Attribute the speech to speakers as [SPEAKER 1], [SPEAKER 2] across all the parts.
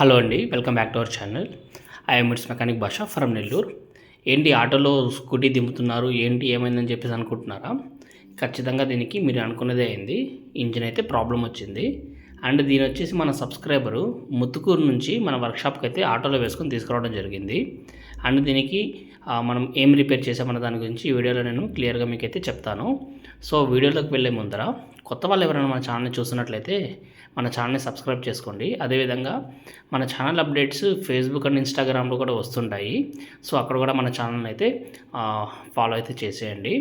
[SPEAKER 1] Hello అండి welcome back to our channel. I'm it's mechanic Basha from Nellore. ఏంటి ఆటోలో scooty దింపుతున్నారు ఏంటి ఏమైందని చెప్పేసి అనుకుంటున్నారా? ఖచ్చితంగా దీనికి మీరు అనుకున్నదే అయింది. ఇంజిన్ అయితే ప్రాబ్లం వచ్చింది. అండ్ దీని వచ్చేసి మన సబ్స్క్రైబరు ముత్తుకూరు నుంచి మన వర్క్షాప్కి అయితే ఆటోలో వేసుకొని తీసుకురావడం జరిగింది. అండ్ దీనికి మనం ఏం రిపేర్ చేసామన్న దాని గురించి ఈ వీడియోలో నేను క్లియర్గా మీకు అయితే చెప్తాను. సో వీడియోలోకి వెళ్ళే ముందర కొత్త వాళ్ళు ఎవరైనా మన ఛానల్ని చూస్తున్నట్లయితే మన ఛానల్ని సబ్స్క్రైబ్ చేసుకోండి. అదేవిధంగా మన ఛానల్ అప్డేట్స్ ఫేస్బుక్ అండ్ ఇన్స్టాగ్రామ్లో కూడా వస్తుంటాయి. సో అక్కడ కూడా మన ఛానల్ని అయితే ఫాలో అయితే చేసేయండి.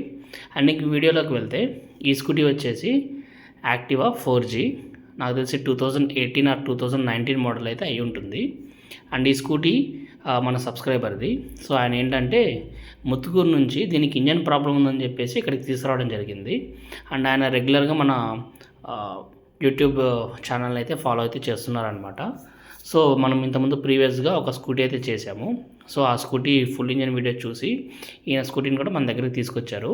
[SPEAKER 1] అండ్ ఇంక వీడియోలోకి వెళ్తే ఈ స్కూటీ వచ్చేసి యాక్టివా ఫోర్ జీ. నాకు తెలిసి two thousand eighteen or two thousand nineteen model అయితే అయి ఉంటుంది. అండ్ ఈ స్కూటీ మన సబ్స్క్రైబర్ది. సో ఆయన ఏంటంటే ముత్తుకూరు నుంచి దీనికి ఇంజన్ ప్రాబ్లం ఉందని చెప్పేసి ఇక్కడికి తీసుకురావడం జరిగింది. అండ్ ఆయన రెగ్యులర్గా మన యూట్యూబ్ ఛానల్ అయితే ఫాలో అయితే చేస్తున్నారనమాట సో మనం ఇంతకుముందు ప్రీవియస్గా ఒక స్కూటీ అయితే చేసాము సో ఆ స్కూటీ ఫుల్ ఇంజన్ వీడియో చూసి ఈయన స్కూటీని కూడా మన దగ్గరికి తీసుకొచ్చారు.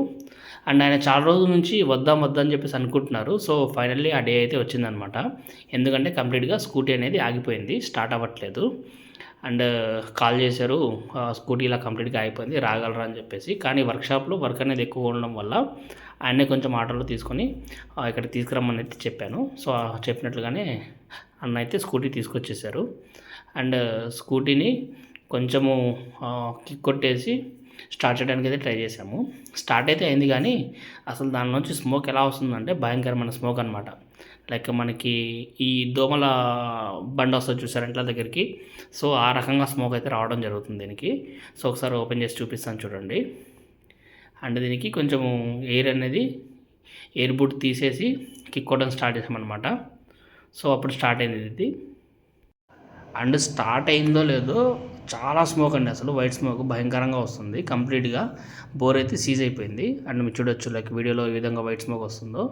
[SPEAKER 1] అండ్ ఆయన చాలా రోజుల నుంచి వద్దాం వద్దాం అని చెప్పేసి అనుకుంటున్నారు. సో ఫైనల్లీ ఆ డే అయితే వచ్చిందనమాట ఎందుకంటే కంప్లీట్గా స్కూటీ అనేది ఆగిపోయింది స్టార్ట్ అవ్వట్లేదు. అండ్ కాల్ చేశారు ఆ, స్కూటీ ఇలా కంప్లీట్గా అయిపోయింది రాగలరా అని చెప్పేసి. కానీ వర్క్షాప్లో వర్క్ అనేది ఎక్కువ ఉండడం వల్ల ఆయనే కొంచెం ఆటోలో తీసుకొని ఇక్కడ తీసుకురమ్మని అయితే చెప్పాను. సో చెప్పినట్లుగానే అన్న అయితే స్కూటీ తీసుకొచ్చేసారు అండ్ స్కూటీని కొంచెము కిక్ కొట్టేసి స్టార్ట్ చేయడానికి అయితే ట్రై చేసాము స్టార్ట్ అయితే అయింది కానీ అసలు దాని నుంచి స్మోక్ ఎలా వస్తుందంటే భయంకరమైన స్మోక్ అనమాట లైక్ మనకి ఈ దోమల బండి వస్తుంది చూసారు ఇంట్లో దగ్గరికి. సో ఆ రకంగా స్మోక్ అయితే రావడం జరుగుతుంది దీనికి. సో ఒకసారి ఓపెన్ చేసి చూపిస్తాను చూడండి. అండ్ దీనికి కొంచెము ఎయిర్ అనేది ఎయిర్ బూట్ తీసేసి కిక్ కొట్టడం స్టార్ట్ చేసామన్నమాట. సో అప్పుడు స్టార్ట్ అయింది ఇది. అండ్ స్టార్ట్ అయిందో లేదో చాలా స్మోక్ అండి అసలు. వైట్ స్మోక్ భయంకరంగా వస్తుంది కంప్లీట్గా. బోర్ అయితే సీజ్ అయిపోయింది. అండ్ మీరు చూడొచ్చు లైక్ వీడియోలో ఏ విధంగా వైట్ స్మోక్ వస్తుందో.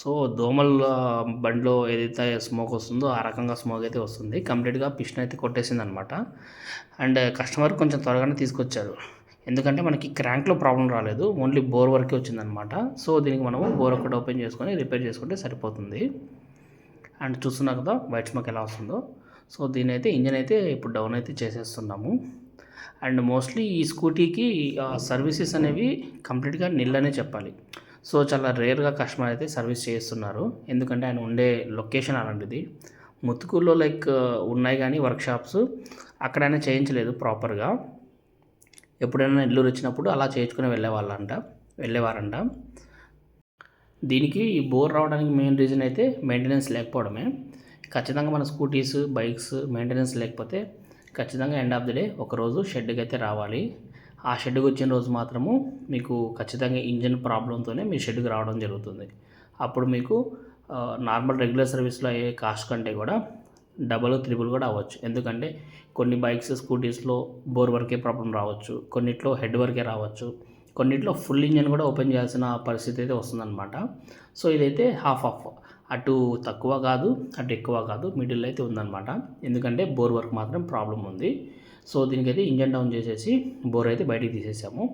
[SPEAKER 1] సో దోమల బండిలో ఏదైతే స్మోక్ వస్తుందో ఆ రకంగా స్మోక్ అయితే వస్తుంది. కంప్లీట్గా పిషన్ అయితే కొట్టేసింది అనమాట అండ్ కస్టమర్ కొంచెం త్వరగానే తీసుకొచ్చారు. ఎందుకంటే మనకి క్రాంక్లో ప్రాబ్లం రాలేదు. ఓన్లీ బోర్ వరకే వచ్చిందనమాట. సో దీనికి మనము బోర్ ఒకటి ఓపెన్ చేసుకొని రిపేర్ చేసుకుంటే సరిపోతుంది. అండ్ చూస్తున్నా కదా వైట్ స్మోక్ ఎలా వస్తుందో. సో దీని అయితే ఇంజన్ అయితే ఇప్పుడు డౌన్ అయితే చేసేస్తున్నాము. అండ్ మోస్ట్లీ ఈ స్కూటీకి సర్వీసెస్ అనేవి కంప్లీట్గా నిల్లనే చెప్పాలి. సో చాలా రేర్గా కస్టమర్ అయితే సర్వీస్ చేస్తున్నారు. ఎందుకంటే ఆయన ఉండే లొకేషన్ అలాంటిది. ముత్తుకూరులో లైక్ ఉన్నాయి కానీ వర్క్షాప్స్ అక్కడ ఆయన చేయించలేదు ప్రాపర్గా. ఎప్పుడైనా నెల్లూరు వచ్చినప్పుడు అలా చేయించుకుని వెళ్ళేవాళ్ళంట వెళ్ళేవారంట. దీనికి ఈ బోర్ రావడానికి మెయిన్ రీజన్ అయితే మెయింటెనెన్స్ లేకపోవడమే. ఖచ్చితంగా మన స్కూటీస్ బైక్స్ మెయింటెనెన్స్ లేకపోతే ఖచ్చితంగా ఎండ్ ఆఫ్ ది డే ఒకరోజు షెడ్కి అయితే రావాలి. ఆ షెడ్కి వచ్చిన రోజు మాత్రము మీకు ఖచ్చితంగా ఇంజిన్ ప్రాబ్లంతోనే మీ షెడ్కి రావడం జరుగుతుంది. అప్పుడు మీకు నార్మల్ రెగ్యులర్ సర్వీస్లో అయ్యే కాస్ట్ కంటే కూడా డబల్ త్రిబుల్ కూడా అవ్వచ్చు. ఎందుకంటే కొన్ని బైక్స్ స్కూటీస్లో బోర్ వరకే ప్రాబ్లం రావచ్చు కొన్నిట్లో హెడ్ వరకే రావచ్చు కొన్నిట్లో ఫుల్ ఇంజన్ కూడా ఓపెన్ చేయాల్సిన పరిస్థితి అయితే వస్తుందన్నమాట. సో ఇదైతే హాఫ్ ఆఫ్. అటు తక్కువ కాదు అటు ఎక్కువ కాదు మిడిల్ అయితే ఉందన్నమాట. ఎందుకంటే బోర్ వర్క్ మాత్రం ప్రాబ్లం ఉంది. సో దీనికైతే ఇంజన్ డౌన్ చేసేసి బోర్ అయితే బయటికి తీసేసాము.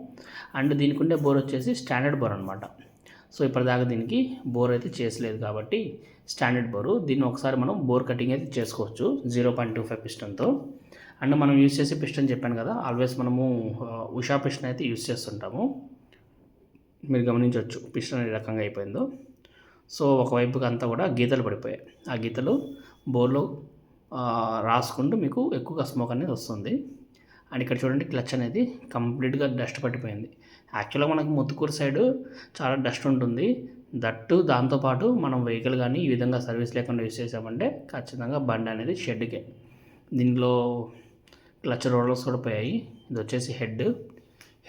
[SPEAKER 1] అండ్ దీనికి ఉండే బోర్ వచ్చేసి స్టాండర్డ్ బోర్ అనమాట సో ఇప్పటిదాకా దీనికి బోర్ అయితే చేసలేదు కాబట్టి స్టాండర్డ్ బోరు. దీన్ని ఒకసారి మనం బోర్ కటింగ్ అయితే చేసుకోవచ్చు జీరో పాయింట్ టూ ఫైవ్ పిస్టన్తో. అండ్ మనం యూస్ చేసే పిస్టన్ చెప్పాను కదా ఆల్వేస్ మనము ఉషా పిస్టన్ అయితే యూస్ చేస్తుంటాము. మీరు గమనించవచ్చు పిస్టన్ ఏ రకంగా అయిపోయిందో. సో ఒకవైపుకి అంతా కూడా గీతలు పడిపోయాయి. ఆ గీతలు బోర్లో రాసుకుంటూ మీకు ఎక్కువగా స్మోక్ అనేది వస్తుంది. అండ్ ఇక్కడ చూడండి క్లచ్ అనేది కంప్లీట్గా డస్ట్ పట్టిపోయింది. యాక్చువల్గా మనకు ముత్తుకూరు సైడ్ చాలా డస్ట్ ఉంటుంది. దట్టు దాంతోపాటు మనం వెహికల్ కానీ ఈ విధంగా సర్వీస్ లేకుండా యూస్ చేసామంటే ఖచ్చితంగా బండి అనేది షెడ్కే. దీనిలో క్లచ్ రోలర్స్ కూడా పోయాయి. ఇది వచ్చేసి హెడ్.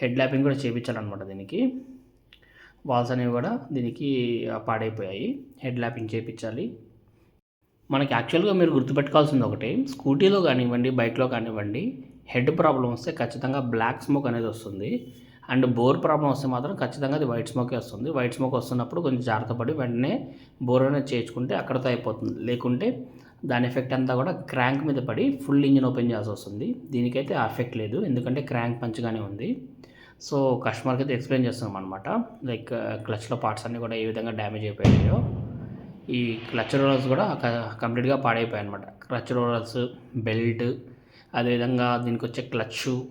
[SPEAKER 1] హెడ్ ల్యాపింగ్ కూడా చేయించాలన్నమాట దీనికి. వాల్స్ అనేవి కూడా దీనికి పాడైపోయాయి. హెడ్ ల్యాపింగ్ చేయించాలి మనకి యాక్చువల్గా మీరు గుర్తుపెట్టుకోవాల్సింది ఒకటి స్కూటీలో కానివ్వండి బైక్లో కానివ్వండి హెడ్ ప్రాబ్లం వస్తే ఖచ్చితంగా బ్లాక్ స్మోక్ అనేది వస్తుంది. అండ్ బోర్ ప్రాబ్లం వస్తే మాత్రం ఖచ్చితంగా అది వైట్ స్మోకే వస్తుంది. వైట్ స్మోక్ వస్తున్నప్పుడు కొంచెం జాగ్రత్త పడి వెంటనే బోర్ అనేది చేయించుకుంటే అక్కడతో అయిపోతుంది. లేకుంటే దాని ఎఫెక్ట్ అంతా కూడా క్రాంక్ మీద పడి ఫుల్ ఇంజిన్ ఓపెన్ చేయాల్సి వస్తుంది. దీనికైతే ఆ ఎఫెక్ట్ లేదు. ఎందుకంటే క్రాంక్ మంచిగానే ఉంది. సో కస్టమర్కి అయితే ఎక్స్ప్లెయిన్ చేస్తున్నాం అనమాట లైక్ క్లచ్లో పార్ట్స్ అన్నీ కూడా ఏ విధంగా డ్యామేజ్ అయిపోయాయో. ఈ క్లచ్ రోలర్స్ కూడా కంప్లీట్గా పాడైపోయాయి అనమాట క్లచ్ రోలర్స్ బెల్ట్ అదేవిధంగా దీనికి వచ్చే క్లచ్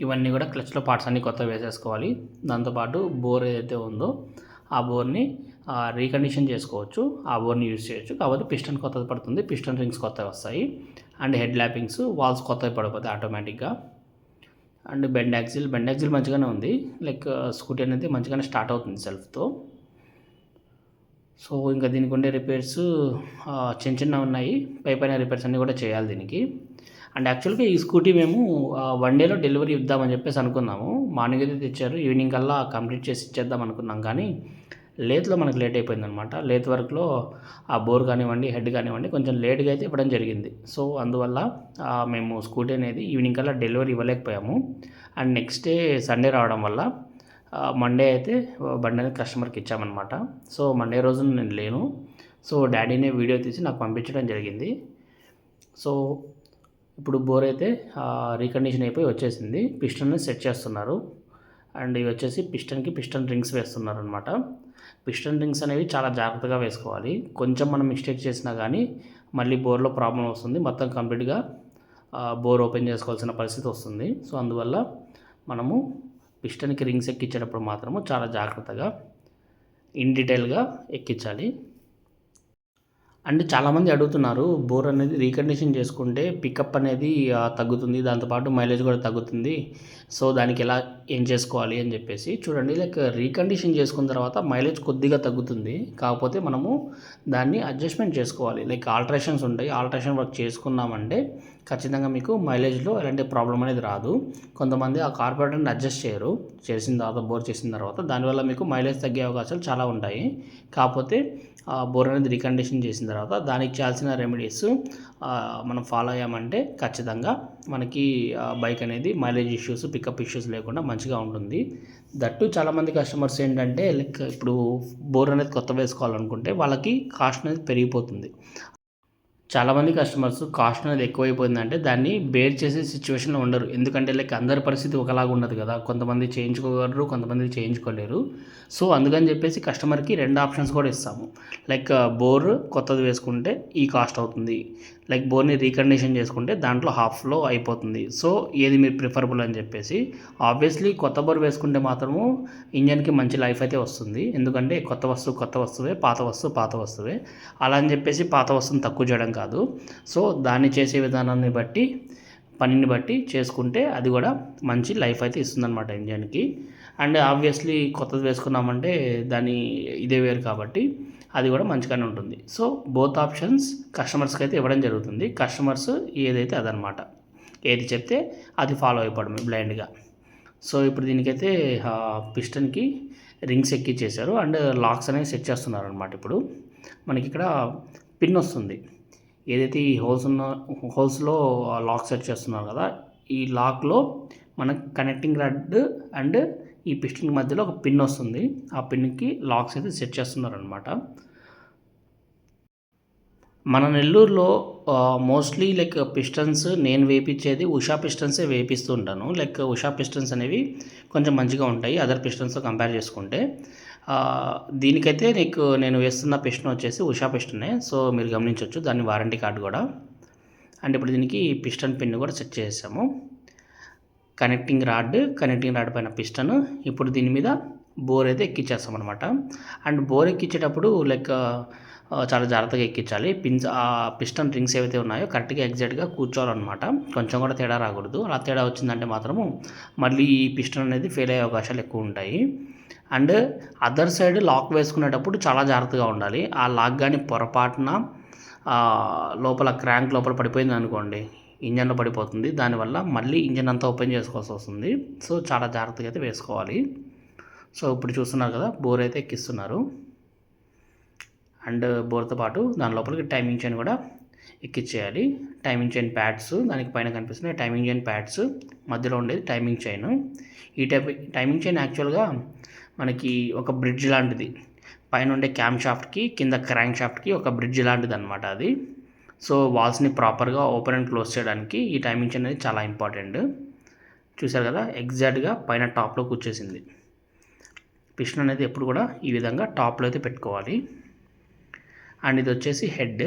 [SPEAKER 1] ఇవన్నీ కూడా క్లచ్లో పార్ట్స్ అన్నీ కొత్త వేసేసుకోవాలి. దాంతోపాటు బోర్ ఏదైతే ఉందో ఆ బోర్ని రీకండిషన్ చేసుకోవచ్చు. ఆ బోర్ని యూజ్ చేయొచ్చు. కాకపోతే పిస్టన్ కొత్తది పడుతుంది. పిస్టన్ రింగ్స్ కొత్తవి వస్తాయి. అండ్ హెడ్ ల్యాపింగ్స్ వాల్స్ కొత్తవి పడిపోతాయి ఆటోమేటిక్గా. అండ్ బెండ్ బెండాక్సిల్ బెండ్ మంచిగానే ఉంది. లైక్ స్కూటీ అనేది మంచిగానే స్టార్ట్ అవుతుంది సెల్ఫ్తో. సో ఇంకా దీనికి ఉండే రిపేర్స్ చిన్న చిన్న ఉన్నాయి. పై పైన రిపేర్స్ అన్నీ కూడా చేయాలి దీనికి. అండ్ యాక్చువల్గా ఈ స్కూటీ మేము వన్ డేలో డెలివరీ ఇద్దామని చెప్పేసి అనుకున్నాము. మార్నింగ్ అయితే తెచ్చారు ఈవినింగ్ కల్లా కంప్లీట్ చేసి ఇచ్చేద్దాం అనుకున్నాం కానీ లేత్లో మనకు లేట్ అయిపోయింది అనమాట లేత్ వర్క్లో ఆ బోర్ కానివ్వండి హెడ్ కానివ్వండి కొంచెం లేట్గా అయితే ఇవ్వడం జరిగింది. సో అందువల్ల మేము స్కూటీ అనేది ఈవినింగ్ కల్లా డెలివరీ ఇవ్వలేకపోయాము. అండ్ నెక్స్ట్ డే సండే రావడం వల్ల మండే అయితే బండి అనేది కస్టమర్కి ఇచ్చామన్నమాట. సో మండే రోజు నేను లేను. సో డాడీనే వీడియో తీసి నాకు పంపించడం జరిగింది. సో ఇప్పుడు బోర్ అయితే రీకండిషన్ అయిపోయి వచ్చేసింది. పిస్టన్ని సెట్ చేస్తున్నారు. అండ్ ఇవి వచ్చేసి పిస్టన్కి పిస్టన్ రింగ్స్ వేస్తున్నారు అనమాట పిస్టన్ రింగ్స్ అనేవి చాలా జాగ్రత్తగా వేసుకోవాలి. కొంచెం మనం మిస్టేక్ చేసినా కానీ మళ్ళీ బోర్లో ప్రాబ్లం వస్తుంది. మొత్తం కంప్లీట్గా బోర్ ఓపెన్ చేసుకోవాల్సిన పరిస్థితి వస్తుంది. సో అందువల్ల మనము పిస్టన్కి రింగ్స్ ఎక్కించేటప్పుడు మాత్రము చాలా జాగ్రత్తగా ఇన్ డీటెయిల్గా ఎక్కించాలి. అండ్ చాలామంది అడుగుతున్నారు బోర్ అనేది రీకండిషన్ చేసుకుంటే పికప్ అనేది తగ్గుతుంది దాంతోపాటు మైలేజ్ కూడా తగ్గుతుంది. సో దానికి ఎలా ఏం చేసుకోవాలి అని చెప్పేసి చూడండి లైక్ రీకండిషన్ చేసుకున్న తర్వాత మైలేజ్ కొద్దిగా తగ్గుతుంది. కాకపోతే మనము దాన్ని అడ్జస్ట్మెంట్ చేసుకోవాలి. లైక్ ఆల్ట్రేషన్స్ ఉంటాయి. ఆల్ట్రేషన్ వర్క్ చేసుకున్నామంటే ఖచ్చితంగా మీకు మైలేజ్లో ఎలాంటి ప్రాబ్లం అనేది రాదు. కొంతమంది ఆ కార్పొరేటర్ని అడ్జస్ట్ చేయరు. చేసిన తర్వాత బోర్ చేసిన తర్వాత. దానివల్ల మీకు మైలేజ్ తగ్గే అవకాశాలు చాలా ఉంటాయి. కాకపోతే ఆ బోర్ అనేది రీకండిషన్ చేసిన తర్వాత దానికి చేయాల్సిన రెమెడీస్ మనం ఫాలో అయ్యామంటే ఖచ్చితంగా మనకి బైక్ అనేది మైలేజ్ ఇష్యూస్ పికప్ ఇష్యూస్ లేకుండా మంచిగా ఉంటుంది. దట్టు చాలామంది కస్టమర్స్ ఏంటంటే లైక్ ఇప్పుడు బోర్ అనేది కొత్త వేసుకోవాలనుకుంటే వాళ్ళకి కాస్ట్ అనేది పెరిగిపోతుంది. చాలామంది కస్టమర్స్ కాస్ట్ అనేది ఎక్కువైపోయిందంటే దాన్ని బేర్ చేసే సిచ్యువేషన్లో ఉండరు. ఎందుకంటే లైక్ అందరి పరిస్థితి ఒకలాగా ఉండదు కదా. కొంతమంది చేయించుకోగలరు కొంతమంది చేయించుకోలేరు. సో అందుకని చెప్పేసి కస్టమర్కి రెండు ఆప్షన్స్ కూడా ఇస్తాము. లైక్ బోర్ కొత్తది వేసుకుంటే ఈ కాస్ట్ అవుతుంది. లైక్ బోర్ని రీకండిషన్ చేసుకుంటే దాంట్లో హాఫ్లో అయిపోతుంది. సో ఏది మీరు ప్రిఫరబుల్ అని చెప్పేసి ఆబ్వియస్లీ కొత్త బోర్ వేసుకుంటే మాత్రము ఇంజన్కి మంచి లైఫ్ అయితే వస్తుంది. ఎందుకంటే కొత్త వస్తువు కొత్త వస్తువే పాత వస్తువు పాత వస్తువే. అలా అని చెప్పేసి పాత వస్తువుని తక్కువ చేయడం కాదు. సో దాన్ని చేసే విధానాన్ని బట్టి పనిని బట్టి చేసుకుంటే అది కూడా మంచి లైఫ్ అయితే ఇస్తుందన్నమాట ఇంజన్కి. అండ్ ఆబ్వియస్లీ కొత్తది వేసుకున్నామంటే దాని ఇదే వేరు కాబట్టి అది కూడా మంచిగానే ఉంటుంది. సో బోత్ ఆప్షన్స్ కస్టమర్స్కి అయితే ఇవ్వడం జరుగుతుంది. కస్టమర్స్ ఏదైతే అదనమాట. ఏది చెప్తే అది ఫాలో అయిపోవడమే బ్లైండ్గా సో ఇప్పుడు దీనికైతే పిస్టన్కి రింగ్స్ ఎక్కిచ్చేసారు అండ్ లాక్స్ అనేవి సెట్ చేస్తున్నారు అనమాట ఇప్పుడు. మనకి ఇక్కడ పిన్ వస్తుంది. ఏదైతే ఈ హోల్స్ ఉన్న హోల్స్లో లాక్ సెట్ చేస్తున్నారు కదా ఈ లాక్లో మనకి కనెక్టింగ్ రాడ్ అండ్ ఈ పిస్టన్ మధ్యలో ఒక పిన్ వస్తుంది. ఆ పిన్కి లాక్స్ అయితే సెట్ చేస్తున్నారు అనమాట మన నెల్లూరులో మోస్ట్లీ లైక్ పిస్టన్స్ నేను వేపించేది ఉషా పిస్టన్సే వేపిస్తూ ఉంటాను. లైక్ ఉషా పిస్టన్స్ అనేవి కొంచెం మంచిగా ఉంటాయి. అదర్ పిస్టన్స్తో కంపేర్ చేసుకుంటే. దీనికైతే నీకు నేను వేస్తున్న పిస్టన్ వచ్చేసి ఉషా పిస్టనే. సో మీరు గమనించవచ్చు దాని వారంటీ కార్డు కూడా. అండ్ ఇప్పుడు దీనికి పిస్టన్ పిన్ కూడా సెట్ చేసాము కనెక్టింగ్ రాడ్ కనెక్టింగ్ రాడ్ పైన పిస్టన్. ఇప్పుడు దీని మీద బోర్ అయితే ఎక్కించేస్తాం అనమాట అండ్ బోర్ ఎక్కించేటప్పుడు లైక్ చాలా జాగ్రత్తగా ఎక్కించాలి. పిన్స్ ఆ పిస్టన్ రింగ్స్ ఏవైతే ఉన్నాయో కరెక్ట్గా ఎగ్జాక్ట్గా కూర్చోవాలన్నమాట. కొంచెం కూడా తేడా రాకూడదు. అలా తేడా వచ్చిందంటే మాత్రము మళ్ళీ ఈ పిస్టన్ అనేది ఫెయిల్ అయ్యే అవకాశాలు ఎక్కువ ఉంటాయి. అండ్ అదర్ సైడ్ లాక్ వేసుకునేటప్పుడు చాలా జాగ్రత్తగా ఉండాలి. ఆ లాక్ కానీ పొరపాటున లోపల క్రాంక్ లోపల పడిపోయింది అనుకోండి ఇంజన్లో పడిపోతుంది. దానివల్ల మళ్ళీ ఇంజన్ అంతా ఓపెన్ చేసుకోవాల్సి వస్తుంది. సో చాలా జాగ్రత్తగా అయితే వేసుకోవాలి. సో ఇప్పుడు చూస్తున్నారు కదా బోర్ అయితే ఎక్కిస్తున్నారు. అండ్ బోర్తో పాటు దాని లోపలికి టైమింగ్ చైన్ కూడా ఎక్కిచ్చేయాలి. టైమింగ్ చైన్ ప్యాడ్స్ దానికి పైన కనిపిస్తున్నాయి టైమింగ్ చైన్ ప్యాడ్స్ మధ్యలో ఉండేది టైమింగ్ చైన్. ఈ టైప్ టైమింగ్ చైన్ యాక్చువల్గా మనకి ఒక బ్రిడ్జ్ లాంటిది. పైన ఉండే క్యామ్ షాఫ్ట్కి కింద క్రాంక్ షాఫ్ట్కి ఒక బ్రిడ్జ్ లాంటిది అనమాట అది. సో వాల్స్ని ప్రాపర్గా ఓపెన్ అండ్ క్లోజ్ చేయడానికి ఈ టైమింగ్స్ అనేది చాలా ఇంపార్టెంట్. చూశారు కదా ఎగ్జాక్ట్గా పైన టాప్లోకి వచ్చేసింది పిషన్ అనేది ఎప్పుడు కూడా ఈ విధంగా టాప్లో అయితే పెట్టుకోవాలి. అండ్ ఇది వచ్చేసి head.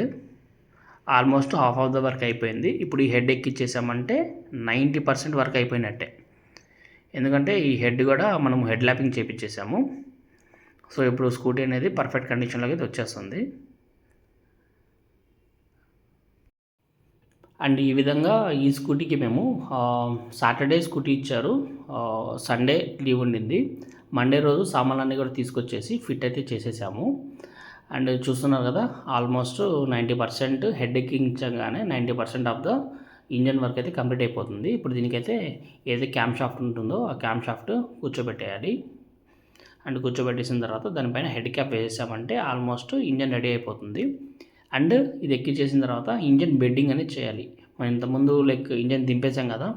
[SPEAKER 1] Almost half of the work అయిపోయింది. ఇప్పుడు ఈ హెడ్ ఎక్కిచ్చేసామంటే నైంటీ పర్సెంట్ వర్క్ అయిపోయినట్టే. ఎందుకంటే ఈ హెడ్ కూడా మనం హెడ్ ల్యాపింగ్ చేపించేసాము సో ఇప్పుడు స్కూటీ అనేది పర్ఫెక్ట్ కండిషన్లోకి అయితే వచ్చేస్తుంది. అండ్ ఈ విధంగా ఈ స్కూటీకి మేము సాటర్డే స్కూటీ ఇచ్చారు. సండే లీవ్ ఉండింది. మండే రోజు సామాన్లన్నీ కూడా తీసుకొచ్చేసి ఫిట్ అయితే చేసేసాము. అండ్ చూస్తున్నారు కదా almost ninety percent head ఎక్కించగానే ninety percent of the engine work అయితే కంప్లీట్ అయిపోతుంది. ఇప్పుడు దీనికైతే ఏదైతే క్యామ్ షాఫ్ట్ ఉంటుందో ఆ క్యామ్ షాఫ్ట్ కూర్చోబెట్టేయాలి. అండ్ కూర్చోబెట్టేసిన తర్వాత దానిపైన హెడ్ క్యాప్ వేసేసామంటే ఆల్మోస్ట్ ఇంజన్ రెడీ అయిపోతుంది. అండ్ ఇది ఎక్కించేసిన తర్వాత ఇంజన్ బెడ్డింగ్ అనేది చేయాలి. మనం ఇంతకుముందు లైక్ ఇంజన్ దింపేసాం కదా?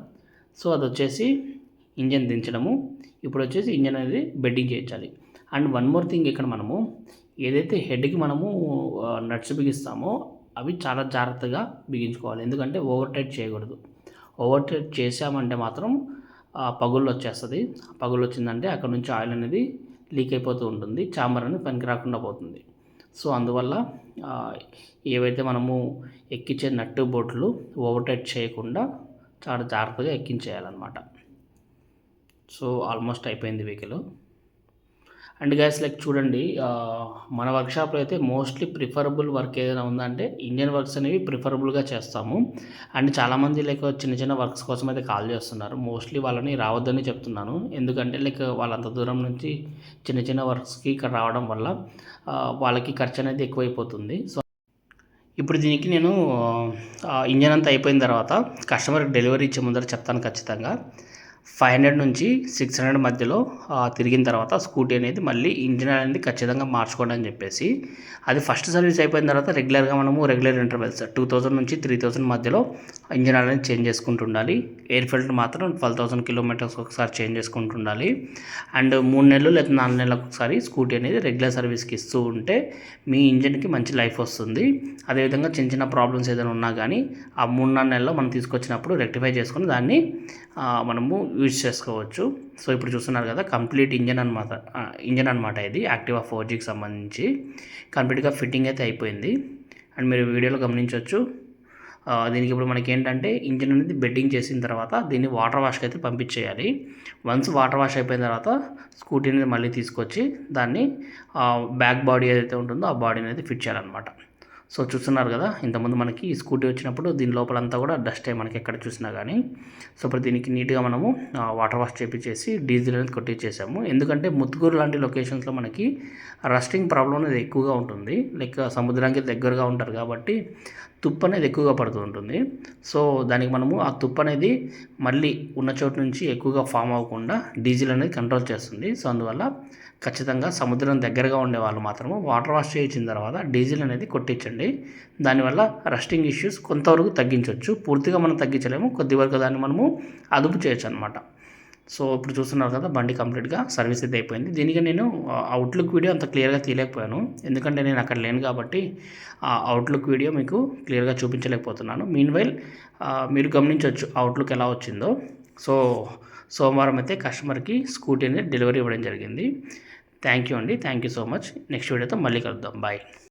[SPEAKER 1] సో అది వచ్చేసి ఇంజన్ దించడము. ఇప్పుడు వచ్చేసి ఇంజన్ అనేది బెడ్డింగ్ చేయించాలి. అండ్ వన్ మోర్ థింగ్ ఇక్కడ మనము ఏదైతే హెడ్కి మనము నట్స్ బిగిస్తామో అవి చాలా జాగ్రత్తగా బిగించుకోవాలి. ఎందుకంటే ఓవర్ టైట్ చేయకూడదు. ఓవర్ టైట్ చేసామంటే మాత్రం పగుళ్ళు వచ్చేస్తుంది. పగుళ్ళు వచ్చిందంటే అక్కడ నుంచి ఆయిల్ అనేది లీక్ అయిపోతూ ఉంటుంది. చాంబర్ అనేది పనికి రాకుండా పోతుంది. సో అందువల్ల ఏవైతే మనము ఎక్కించే నట్టు బోట్లు ఓవర్టైట్ చేయకుండా చాలా జాగ్రత్తగా ఎక్కించేయాలన్నమాట. సో ఆల్మోస్ట్ అయిపోయింది వెహికల్. అండ్ గ్యాస్ లైక్ చూడండి మన వర్క్షాప్లో అయితే మోస్ట్లీ ప్రిఫరబుల్ వర్క్ ఏదైనా ఉందంటే ఇండియన్ వర్క్స్ అనేవి ప్రిఫరబుల్గా చేస్తాము. అండ్ చాలామంది లైక్ చిన్న చిన్న వర్క్స్ కోసం అయితే కాల్ చేస్తున్నారు. మోస్ట్లీ వాళ్ళని రావద్దని చెప్తున్నాను. ఎందుకంటే లైక్ వాళ్ళంత దూరం నుంచి చిన్న చిన్న వర్క్స్కి ఇక్కడ రావడం వల్ల వాళ్ళకి ఖర్చు అనేది ఎక్కువైపోతుంది. సో ఇప్పుడు దీనికి నేను ఇంజన్ అంతా అయిపోయిన తర్వాత కస్టమర్కి డెలివరీ ఇచ్చే ముందర చెప్తాను ఖచ్చితంగా. ఫైవ్ హండ్రెడ్ నుంచి సిక్స్ హండ్రెడ్ మధ్యలో తిరిగిన తర్వాత స్కూటీ అనేది మళ్ళీ ఇంజిన్ అనేది ఖచ్చితంగా మార్చుకోండి అని చెప్పేసి అది ఫస్ట్ సర్వీస్ అయిపోయిన తర్వాత రెగ్యులర్గా మనము రెగ్యులర్ ఇంటర్వెల్స్ టూ థౌసండ్ నుంచి త్రీ థౌజండ్ మధ్యలో ఇంజిన్ అనేది చేంజ్ చేసుకుంటూ ఉండాలి ఎయిర్ ఫిల్టర్ మాత్రం ట్వెల్వ్ థౌసండ్ కిలోమీటర్స్ ఒకసారి చేంజ్ చేసుకుంటూ ఉండాలి అండ్ మూడు నెలలు లేదా నాలుగు నెలలకు ఒకసారి స్కూటీ అనేది రెగ్యులర్ సర్వీస్కి ఇస్తూ ఉంటే మీ ఇంజిన్కి మంచి లైఫ్ వస్తుంది. అదేవిధంగా చిన్న చిన్న ప్రాబ్లమ్స్ ఏదైనా ఉన్నా కానీ ఆ మూడు నాలుగు నెలల్లో మనం తీసుకొచ్చినప్పుడు రెక్టిఫై చేసుకుని దాన్ని మనము యూజ్ చేసుకోవచ్చు. సో ఇప్పుడు చూస్తున్నారు కదా కంప్లీట్ ఇంజన్ అనమాట ఇంజన్ అనమాట ఇది యాక్టివా ఫోర్ జీకి సంబంధించి. కంప్లీట్గా ఫిట్టింగ్ అయితే అయిపోయింది. అండ్ మీరు వీడియోలో గమనించవచ్చు. దీనికి ఇప్పుడు మనకి ఏంటంటే ఇంజిన్ అనేది బెడ్డింగ్ చేసిన తర్వాత దీన్ని వాటర్ వాష్కి అయితే పంపించేయాలి. వన్స్ వాటర్ వాష్ అయిపోయిన తర్వాత స్కూటీ అనేది మళ్ళీ తీసుకొచ్చి దాన్ని బ్యాక్ బాడీ ఏదైతే ఉంటుందో ఆ బాడీని అయితే ఫిట్ చేయాలన్నమాట. సో చూస్తున్నారు కదా ఇంతకుముందు మనకి స్కూటీ వచ్చినప్పుడు దీని లోపలంతా కూడా డస్ట్ మనకి ఎక్కడ చూసినా కానీ సో ఇప్పుడు దీనికి నీట్గా మనము వాటర్ వాష్ చేపించేసి డీజిల్ అనేది కొట్టించేసాము ఎందుకంటే ముత్తుగూరు లాంటి లొకేషన్స్లో మనకి రస్టింగ్ ప్రాబ్లం అనేది ఎక్కువగా ఉంటుంది. లైక్ సముద్రానికి దగ్గరగా ఉంటారు కాబట్టి తుప్పు అనేది ఎక్కువగా పడుతూ ఉంటుంది సో దానికి మనము ఆ తుప్పు అనేది మళ్ళీ ఉన్న చోటు నుంచి ఎక్కువగా ఫామ్ అవ్వకుండా డీజిల్ అనేది కంట్రోల్ చేస్తుంది. సో అందువల్ల ఖచ్చితంగా సముద్రం దగ్గరగా ఉండే వాళ్ళు మాత్రము వాటర్ వాష్ చేయించిన తర్వాత డీజిల్ అనేది కొట్టించండి. దానివల్ల రస్టింగ్ ఇష్యూస్ కొంతవరకు తగ్గించవచ్చు పూర్తిగా మనం తగ్గించలేము. కొద్ది వరకు దాన్ని మనము అదుపు చేయొచ్చు అనమాట సో ఇప్పుడు చూస్తున్నారు కదా బండి కంప్లీట్గా సర్వీస్ అయితే అయిపోయింది. దీనికి నేను అవుట్లుక్ వీడియో అంత క్లియర్గా తీయలేకపోయాను. ఎందుకంటే నేను అక్కడ లేను కాబట్టి ఆ అవుట్లుక్ వీడియో మీకు క్లియర్గా చూపించలేకపోతున్నాను. మీన్వైల్ మీరు గమనించవచ్చు అవుట్లుక్ ఎలా వచ్చిందో. సో సోమవారం అయితే కస్టమర్కి స్కూటీ అనేది డెలివరీ ఇవ్వడం జరిగింది. థ్యాంక్ యూ అండి. Thank you so much. Next వీడియోతో మళ్ళీ కలుద్దాం. బాయ్.